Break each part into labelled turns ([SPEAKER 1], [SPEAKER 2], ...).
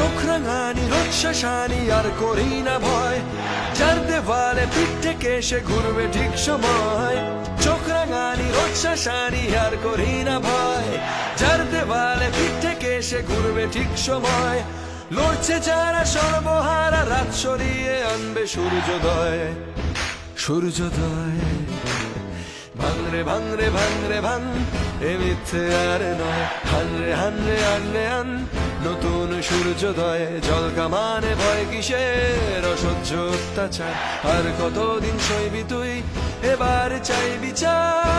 [SPEAKER 1] চোখ রাঙানি রোৎসাসানি আর করি না ভয়। যার দেওয়ালে পিঠ থেকে সে ঘুরবে ঠিক সময়। চোখ রাঙানি রোৎসাসানি আর করি না ভয়। যার দেওয়ালে পিঠ থেকে সে ঘুরবে ঠিক সময়। লড়ছে যারা সর্বহারা, রাত সরিয়ে আনবে সূর্যোদয়। সূর্যোদয়। ভাঙরে ভাঙরে ভাঙরে ভাঙ এ মিথ্যে আর নয়। হানরে হানরে আনরে আন। নতুন সূর্যোদয়ে, জল কামানে ভয় কিসের অসহ্য অত্যাচার? আর কতদিন সইবি তুই? এবার চাই বিচার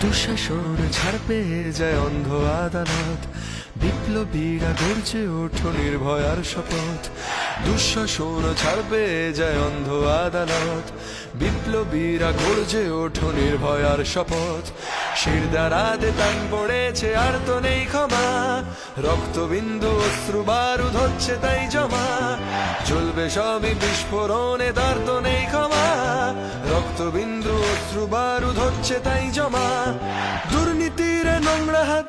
[SPEAKER 1] দুঃশাসন ছাড় পেয়ে যায় অন্ধ আদালত। বিপ্লবীরা গর্জে ওঠো নির্ভয় আর শপথ। দুঃশাসন ছাড় পেয়ে যায় অন্ধ আদালত। বিপ্লবীরা গর্জে ওঠো নির্ভয় আর শপথ। শিরদারাতে তান পড়েছে, আর তো নেই ক্ষমা। রক্তবিন্দু অশ্রু বারুদ হচ্ছে, তাই জমা। চলবে সবই বিস্ফোরণে, তার তো নেই ক্ষমা। রক্তবিন্দু অশ্রু বারুদ হচ্ছে তাই জমা। দুর্নীতির নোংরা হাত